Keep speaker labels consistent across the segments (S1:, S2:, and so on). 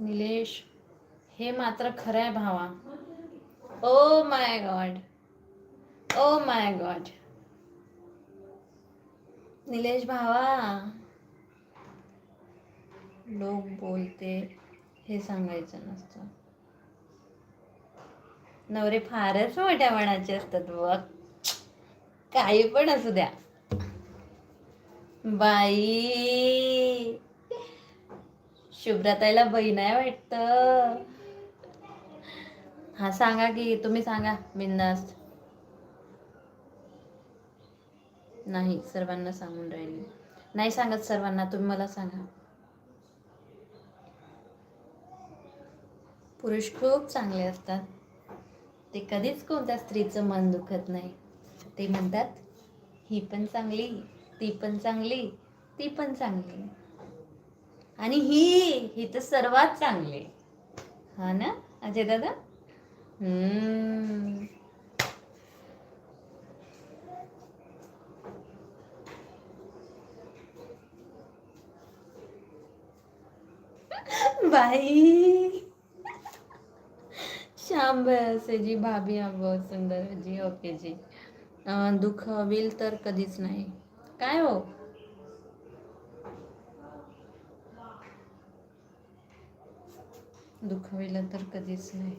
S1: निलेश हे मात्र खरं आहे भावा. ओ my god. Oh my god. Nilesh भावा. लोक बोलते हे सांगायचं नसतं. नवरे फारच मोठ्या मनाचे असतात बघ. काही पण असू द्या. बाई. शुभ्रताईला बहीण आहे वाटतं. हा सांगा की तुम्ही सांगा बिंदास. नाही सर्वांना सांगून राहिली. नाही सांगत सर्वांना तुम्ही मला सांगा. पुरुष खूप चांगले असतात. ते कधीच कोणत्या स्त्रीचं मन दुखत नाही. ते म्हणतात ही पण चांगली ती पण चांगली ती पण चांगली. आणि ही ही तर सर्वात चांगली. हा ना अजय दादा? हम्म. भाई श्याम असे जी भाभी आप बहुत सुंदर जी ओके जी. दुख होईल तर कधीच नाही. काय हो? दुखविलं तर कधीच नाही.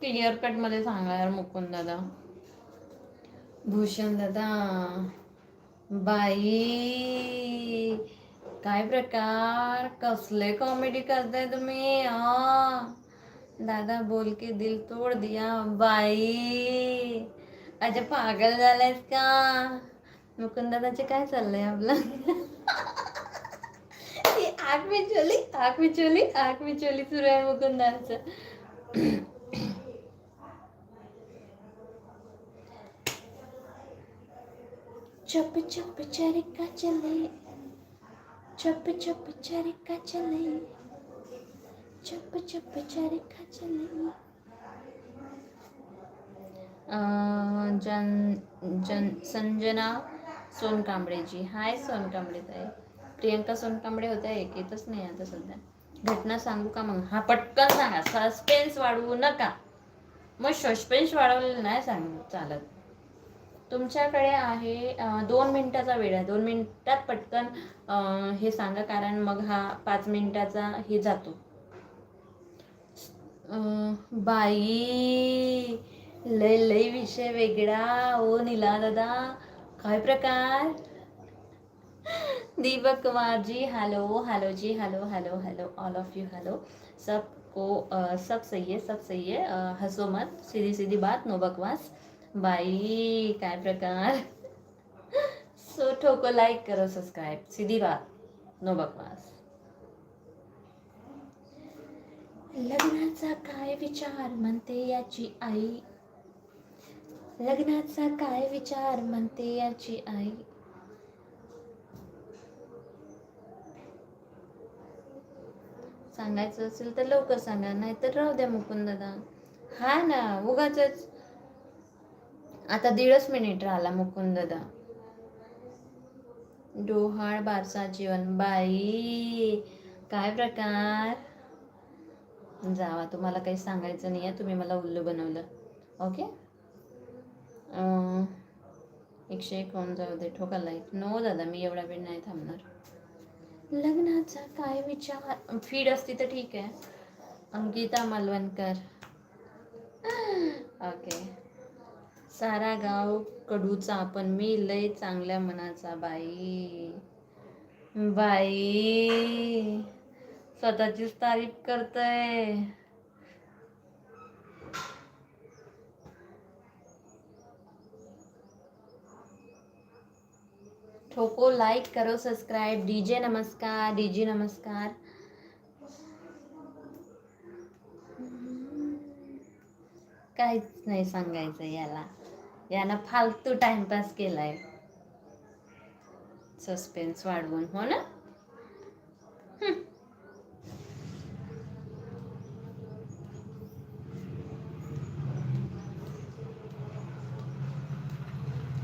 S1: क्लिअर कटमध्ये सांगा यार मुकुंद दादा. भूषण दादा बाई काय प्रकार? कसले कॉमेडी करताय तुम्ही? दादा बोल के दिल तोड दिया. बाई अच्छा पागल झालायस का? मुकुंद दादाचे काय चाललंय आपलं? आग में चोली आग में चोली आग में चोली सुरू आहे मुकुंदाचं. चप चप चरिका चले चप चप चरिका चले चप चप चरिका चले। जन जन संजना सोनकांबळेजी. हाय सोनकांबळे ताई. प्रियंका सोनकांबळे होत्या एक येतच नाही आता सध्या. घटना सांगू का मग? हा पटकन सांगा. सस्पेन्स वाढवू नका. मग सस्पेन्स वाढवलेलं नाही सांग चालत. तुमच्याकडे आहे दोन मिनिटाचा वेळ आहे. दोन मिनिटात पटकन हे सांगा कारण मग हा पाच मिनिटाचा हे जातो. बाई लय लय विषय वेगळा. ओ नीला दादा काय प्रकार? Deepak Kumar ji hello hello ji hello hello hello all of you hello. सबको सब सही है सब सही है हंसो मत सीधी सीधी बात नो बकवास. बाई काय प्रकार? सो ठोको लाईक करो सब्सक्राइब सीधी बात नो बकवास. लग्नाचा काय विचार म्हणते याची आई? लग्नाचा काय विचार म्हणते याची आई? सांगायचं असेल तर लवकर सांगा नाहीतर राहू द्या मुकुंद दादा. हा ना उगाच आता दीडच मिनिट राहिला मुकुंद दादा डोहाळ बारसा जीवन बाई. काय प्रकार? जावा तुम्हाला काही सांगायचं नाही आहे तुम्ही मला उल्लू बनवलं. ओके? एकशे एक होऊन जाऊ दे ठोकाला नो दादा मी एवढा वेळ नाही थांबणार. लग्नाचा काय विचार? फीड असती तर ठीक आहे. अंकिता मालवणकर. ओके सारा गाव कडूचा पण मी लय चांगल्या मनाचा बाई. बाई. स्वतःचीच तारीफ करतय. ठोको लाईक करो सबस्क्राईब डीजे नमस्कार डीजे नमस्कार. काहीच नाही सांगायचं याला. यानं फालतू टाइमपास केलाय. सस्पेन्स वाढवून हो ना?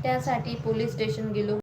S1: त्यासाठी पोलीस स्टेशन गेलो.